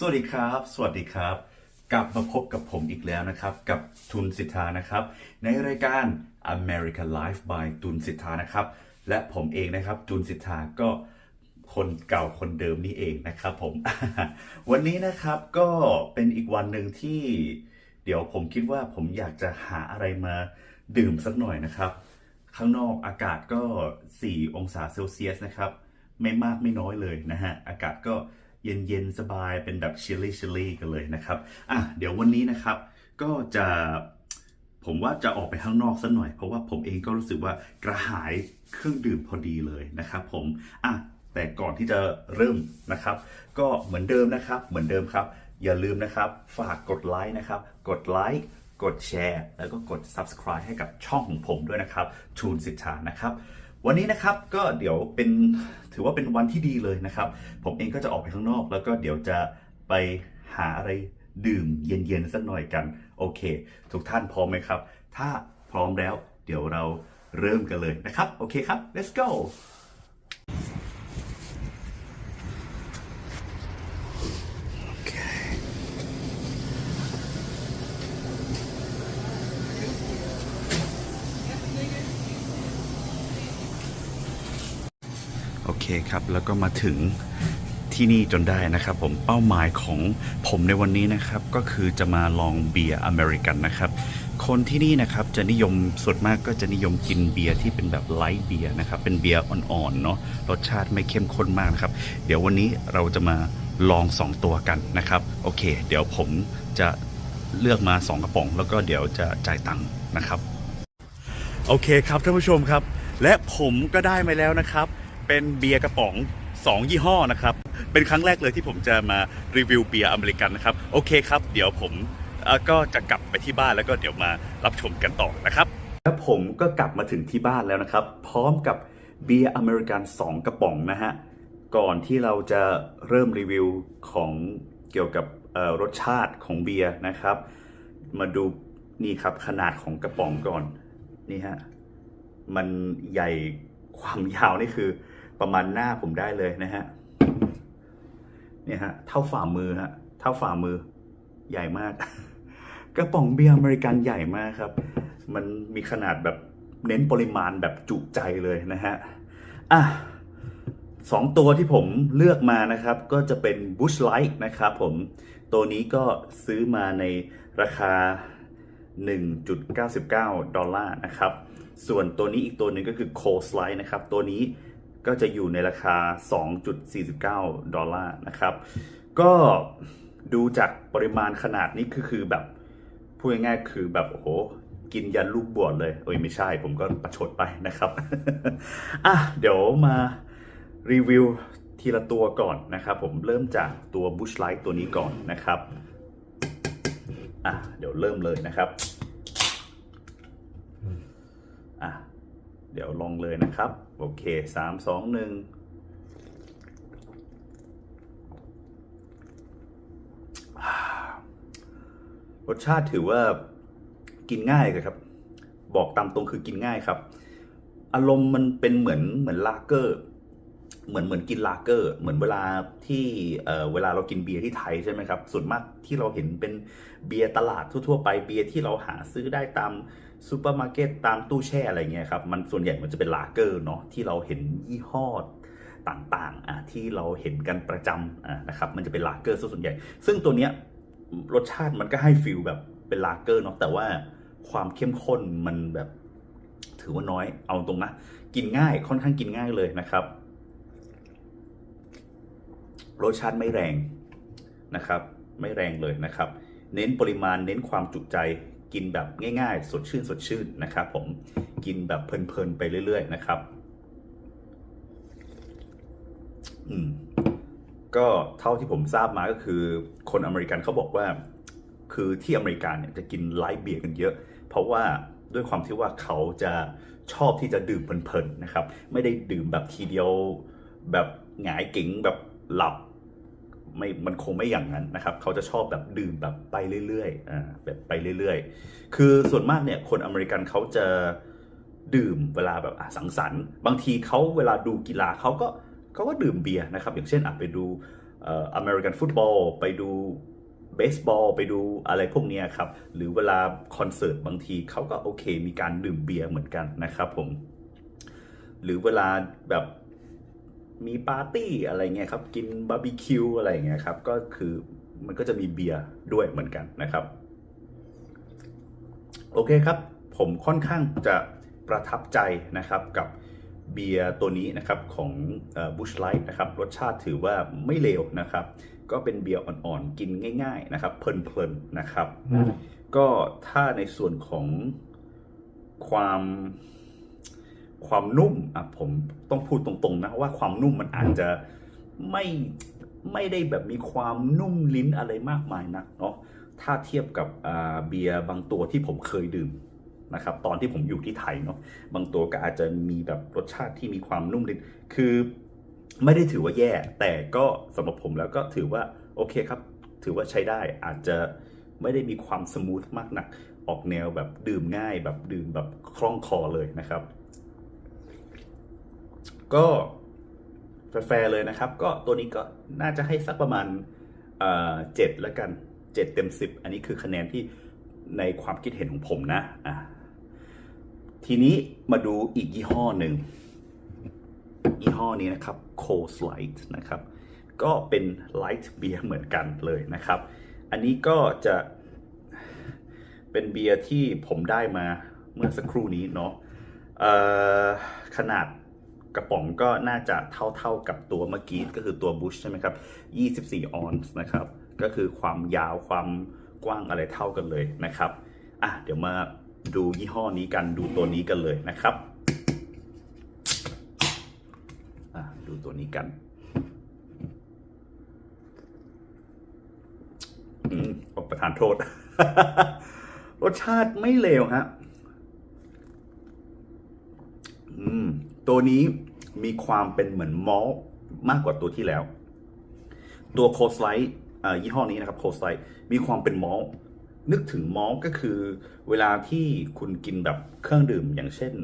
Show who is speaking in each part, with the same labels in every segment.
Speaker 1: สวัสดีครับ สวัสดีครับ กลับมาพบกับผมอีกแล้วนะครับ กับทุนสิทธานะครับ ในรายการ America Life by ตุนสิทธานะครับ และผมเองนะครับตุนสิทธาก็คนเก่าคนเดิมนี่เองนะครับผม วันนี้นะครับก็เป็นอีกวันหนึ่งที่เดี๋ยวผมคิดว่าผมอยากจะหาอะไรมาดื่มสักหน่อยนะครับ ข้างนอกอากาศก็ 4 องศาเซลเซียสนะครับ ไม่มากไม่น้อยเลยนะฮะ อากาศก็ เย็นๆ สบายเป็นแบบชิลลี่ชิลลี่กันเลยนะครับอะเดี๋ยววันนี้นะครับก็จะผมว่าจะออกไปข้างนอกสักหน่อย เพราะว่าผมเองก็รู้สึกว่ากระหายเครื่องดื่มพอดีเลยนะครับผมอะแต่ก่อนที่จะเริ่มนะครับ ก็เหมือนเดิมนะครับ เหมือนเดิมครับ อย่าลืมนะครับ ฝากกดไลค์นะครับ กดไลค์กดแชร์ แล้วก็กด subscribe ให้กับช่องของผมด้วยนะครับทูนสิทธานะครับ วันนี้นะครับก็เดี๋ยวเป็นถือว่าเป็นวันที่ดีเลยนะครับ ผมเองก็จะออกไปข้างนอก แล้วก็เดี๋ยวจะไปหาอะไรดื่มเย็นๆสักหน่อยกัน โอเค ทุกท่านพร้อมไหมครับ ถ้าพร้อมแล้ว เดี๋ยวเราเริ่มกันเลยนะครับ โอเคครับ let's go โอเค โอเคครับ แล้วก็มาถึงที่นี่จนได้นะครับผมเป้าหมายของผมในวันนี้นะครับ ก็คือจะมาลองเบียร์อเมริกันนะครับ คนที่นี่นะครับจะนิยมส่วนมากก็จะนิยมกินเบียร์ที่เป็นแบบไลท์เบียร์นะครับ เป็นเบียร์อ่อนๆเนาะรสชาติไม่เข้มข้นมากนะครับ เดี๋ยววันนี้เราจะมาลอง 2 ตัวกันนะครับ โอเค เดี๋ยวผมจะเลือกมา 2 กระป๋อง แล้วก็เดี๋ยวจะจ่ายตังค์นะครับ โอเคครับท่านผู้ชมครับ และผมก็ได้มาแล้วนะครับ เป็นเบียร์กระป๋อง 2 ยี่ห้อนะครับ เป็นครั้งแรกเลยที่ผมจะมารีวิวเบียร์อเมริกันนะครับ โอเคครับ เดี๋ยวผมก็จะกลับไปที่บ้านแล้วก็เดี๋ยวมารับชมกันต่อนะครับ แล้วผมก็กลับมาถึงที่บ้านแล้วนะครับ พร้อมกับเบียร์อเมริกัน2 กระป๋องนะฮะ ก่อนที่เราจะเริ่มรีวิวของเกี่ยวกับรสชาติของเบียร์นะครับ มาดูนี่ครับขนาดของกระป๋องก่อนนี่ฮะมันใหญ่ความยาวนี่คือ ประมาณหน้าผมได้เลยนะฮะเนี่ยฮะเท่าฝ่ามือฮะเท่าฝ่ามือใหญ่มาก กระป๋องเบียร์อเมริกันใหญ่มากครับ มันมีขนาดแบบเน้นปริมาณแบบจุใจเลยนะฮะอะสองตัวที่ผมเลือกมานะครับ ก็จะเป็น Bush Light นะครับผมตัวนี้ก็ซื้อมาในราคา 1.99 ดอลลาร์นะครับ ส่วนตัวนี้อีกตัวหนึ่งก็คือ Cold Slide นะครับ ตัวนี้ ก็จะอยู่ในราคา 2.49 ดอลลาร์นะครับ ก็ดูจากปริมาณขนาดนี้คือคือแบบพูดง่ายๆคือแบบโอ้โหกินยันลูกบวชเลยเอ้ยไม่ใช่ผมก็ประชดไปนะครับอะเดี๋ยวมารีวิวทีละตัวก่อนนะครับ ผมเริ่มจากตัว Bush Light ตัวนี้ก่อนนะครับอะเดี๋ยวเริ่มเลยนะครับ อะ เดี๋ยวลองเลยนะครับ โอเคสามสองหนึ่งรสชาติถือว่ากินง่ายเลยครับ บอกตามตรงคือกินง่ายครับ อารมณ์มันเป็นเหมือนเหมือนลาเกอร์ เหมือนเหมือนกินลาเกอร์ เหมือนเวลาที่เออเวลาเรากินเบียร์ที่ไทยใช่ไหมครับส่วนมากที่เราเห็นเป็นเบียร์ตลาดทั่วๆไปเบียร์ที่เราหาซื้อได้ตาม ซูเปอร์มาร์เก็ตตามตู้แช่อะไรเงี้ยครับมันส่วนใหญ่มันจะเป็นลาเกอร์เนาะที่เราเห็นยี่ห้อต่างๆอะที่เราเห็นกันประจำอะนะครับมันจะเป็นลาเกอร์ซะส่วนใหญ่ ซึ่งตัวเนี้ยรสชาติมันก็ให้ฟิลแบบเป็นลาเกอร์เนาะแต่ว่าความเข้มข้นมันแบบถือว่าน้อยเอาตรงนะ กินง่ายค่อนข้างกินง่ายเลยนะครับ รสชาติไม่แรงนะครับ ไม่แรงเลยนะครับ เน้นปริมาณเน้นความจุใจ กินแบบง่ายๆ สดชื่นสดชื่นนะครับผมกินแบบเพลินๆไปเรื่อย ๆ นะครับ อืมก็เท่าที่ผมทราบมาก็คือ คนอเมริกันเขาบอกว่า คือที่อเมริกาเนี่ยจะกินไลท์เบียร์กันเยอะ เพราะว่าด้วยความที่ว่าเขาจะชอบที่จะดื่มเพลินๆนะครับ ไม่ได้ดื่มแบบทีเดียวแบบหงายเก๋งแบบหลับ ไม่มันคงไม่อย่างนั้นนะครับ เขาจะชอบแบบดื่มแบบไปเรื่อยๆอ่าแบบไปเรื่อยๆ คือส่วนมากเนี่ยคนอเมริกันเขาจะดื่มเวลาแบบสังสรรค์ บางทีเขาเวลาดูกีฬาเขาก็เขาก็ดื่มเบียร์นะครับ อย่างเช่นอะไปดูอเมริกันฟุตบอลไปดูเบสบอลไปดูอะไรพวกนี้ครับ หรือเวลาคอนเสิร์ตบางทีเขาก็โอเค มีการดื่มเบียร์เหมือนกันนะครับผม หรือเวลาแบบ มีปาร์ตี้อะไรเงี้ยครับ กินบาร์บีคิวอะไรเงี้ยครับ ก็คือมันก็จะมีเบียร์ด้วยเหมือนกันนะครับ โอเคครับ ผมค่อนข้างจะประทับใจนะครับกับเบียร์ตัวนี้นะครับของบุชไลท์นะครับรสชาติถือว่าไม่เลวนะครับ ก็เป็นเบียร์อ่อนๆ กินง่ายๆนะครับ เพลินๆนะครับ ก็ถ้าในส่วนของความ ความนุ่มอะผมต้องพูดตรงๆนะว่าความนุ่มมันอาจจะไม่ไม่ได้แบบมีความนุ่มลิ้นอะไรมากมายนักเนาะถ้าเทียบกับเบียร์บางตัวที่ผมเคยดื่มนะครับตอนที่ผมอยู่ที่ไทยเนาะบางตัวก็อาจจะมีแบบรสชาติที่มีความนุ่มลิ้นคือไม่ได้ถือว่าแย่ แต่ก็สำหรับผมแล้วก็ถือว่าโอเคครับ ถือว่าใช้ได้อาจจะไม่ได้มีความสมูทมากนัก ออกแนวแบบดื่มง่ายแบบดื่มแบบคล่องคอเลยนะครับ ก็แฟร์เลยนะครับ ก็ตัวนี้ก็น่าจะให้สักประมาณเจ็ดล้วกันเจ็ดเต็มสิบอันนี้คือคะแนนที่ในความคิดเห็นของผมนะอะทีนี้มาดูอีกยี่ห้อหนึ่งยี่ห้อนี้นะครับ Cold Light นะครับ ก็เป็น light beer เหมือนกันเลยนะครับ อันนี้ก็จะเป็นเบียร์ที่ผมได้มาเมื่อสักครู่นี้เนาะขนาด กระป๋องก็น่าจะเท่าๆกับตัวเมื่อกี้ก็คือตัวบุชใช่ไหมครับ 24 ออนซ์นะครับ ก็คือความยาวความกว้างอะไรเท่ากันเลยนะครับอะเดี๋ยวมาดูยี่ห้อนี้กันดูตัวนี้กันเลยนะครับอะดูตัวนี้กันอืมประทานโทษ รสชาติไม่เลวฮะอืม ตัวนี้มีความเป็นเหมือนมอลมากกว่าตัวที่แล้ว ตัวโคสไลท์ยี่ห้อนี้นะครับโคสไลท์มีความเป็นมอลนึกถึงมอลก็คือ เวลาที่คุณกินแบบเครื่องดื่มอย่างเช่น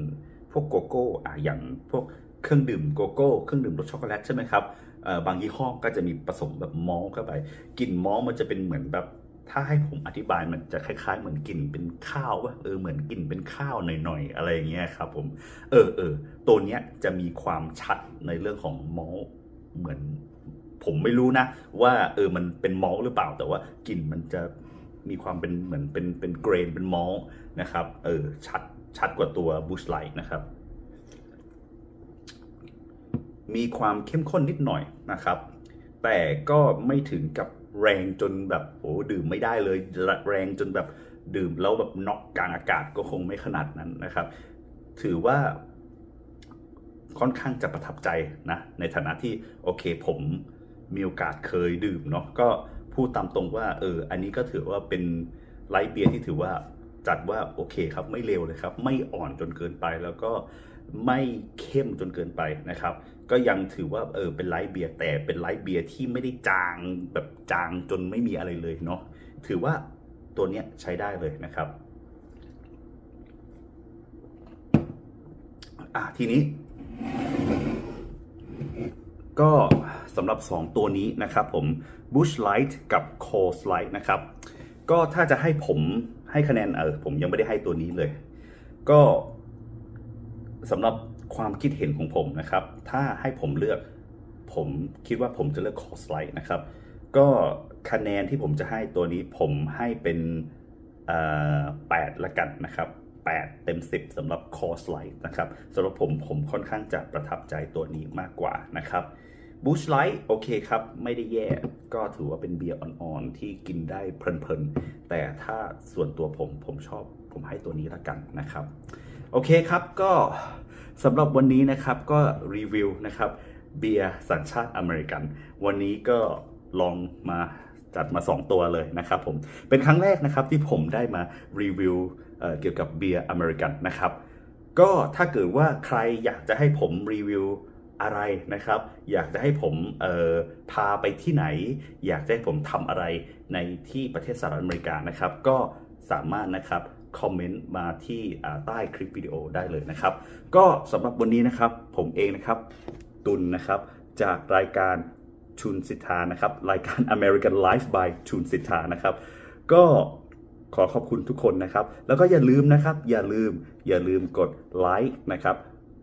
Speaker 1: พวกโกโก้อะอย่างพวกเครื่องดื่มโกโก้เครื่องดื่มรสช็อกโกแลตใช่ไหมครับบางยี่ห้อก็จะมีผสมแบบมอลเข้าไปกลิ่นมอลมันจะเป็นเหมือนแบบ ถ้าให้ผมอธิบายมันจะคล้าย ๆ เหมือนกลิ่นเป็นข้าวว่าเออเหมือนกลิ่นเป็นข้าวหน่อยๆอะไรอย่างเงี้ยครับผมเออเออตัวเนี้ยจะมีความชัดในเรื่องของมอลเหมือน ผมไม่รู้นะ ว่าเออมันเป็นมอลหรือเปล่าแต่ว่ากลิ่นมันจะมีความเป็นเหมือนเป็นเป็นเกรนเป็นมอลนะครับเออชัดชัดกว่าตัวบูชไลท์นะครับ มีความเข้มข้นนิดหน่อยนะครับ แต่ก็ไม่ถึงกับ แรงจนแบบโอ้ดื่มไม่ได้เลยแรงจนแบบดื่มแล้วแบบน็อกกลางอากาศก็คงไม่ขนาดนั้นนะครับ ถือว่าค่อนข้างจะประทับใจนะในฐานะที่โอเคผมมีโอกาสเคยดื่มเนาะก็พูดตามตรงว่าเอออันนี้ก็ถือว่าเป็นไลท์เบียร์ที่ถือว่า จัดว่าโอเคครับไม่เร็วเลยครับ ไม่อ่อนจนเกินไปแล้วก็ไม่เข้มจนเกินไปนะครับ ก็ยังถือว่าเออเป็นไลท์เบียร์แต่เป็นไลท์เบียร์ที่ไม่ได้จางแบบจางจนไม่มีอะไรเลยเนาะถือว่าตัวเนี้ยใช้ได้เลยนะครับอะทีนี้ ก็สำหรับ 2 ตัวนี้นะครับผม Bush Light กับ Cold Light นะครับ ก็ถ้าจะให้ผม ให้คะแนนเออผมยังไม่ได้ให้ตัวนี้เลย ก็สำหรับความคิดเห็นของผมนะครับ ถ้าให้ผมเลือก ผมคิดว่าผมจะเลือก Cold Light นะครับ ก็คะแนนที่ผมจะให้ตัวนี้ผมให้เป็นเอ่อ8ละกันนะครับ 8 เต็ม 10สำหรับ Course Light นะครับสำหรับผมผมค่อนข้างจะประทับใจตัวนี้มากกว่านะครับ Bush Light โอเคครับ ไม่ได้แย่ ก็ถือว่าเป็นเบียร์อ่อนๆ ที่กินได้เพลินๆ แต่ถ้าส่วนตัวผมผมชอบผมให้ตัวนี้ละกันนะครับ โอเคครับก็สำหรับวันนี้นะครับก็รีวิวนะครับเบียร์สัญชาติอเมริกัน วันนี้ก็ลองมาจัดมา 2 ตัวเลยนะครับผม เป็นครั้งแรกนะครับที่ผมได้มารีวิวเเกี่ยวกับเบียร์อเมริกันนะครับ ก็ถ้าเกิดว่าใครอยากจะให้ผมรีวิว อะไรนะครับ อยากจะให้ผมพาไปที่ไหน อยากจะให้ผมทำอะไรในที่ประเทศสหรัฐอเมริกานะครับ ก็สามารถนะครับคอมเมนต์มาที่ใต้คลิปวิดีโอได้เลยนะครับ ก็สำหรับวันนี้นะครับผมเองนะครับตุลนะครับ จากรายการทุนสิทธานะครับ รายการ American Life by ทุนสิทธานะครับ ก็ขอขอบคุณทุกคนนะครับ แล้วก็อย่าลืมนะครับ อย่าลืมอย่าลืมกดไลค์นะครับ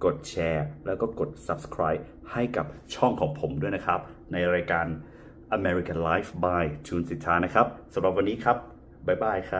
Speaker 1: กดแชร์ แล้วก็กด subscribe ให้กับช่องของผมด้วยนะครับ ในรายการ American Life by ทุนสิทธานะครับสำหรับวันนี้ครับ บ๊ายบายครับ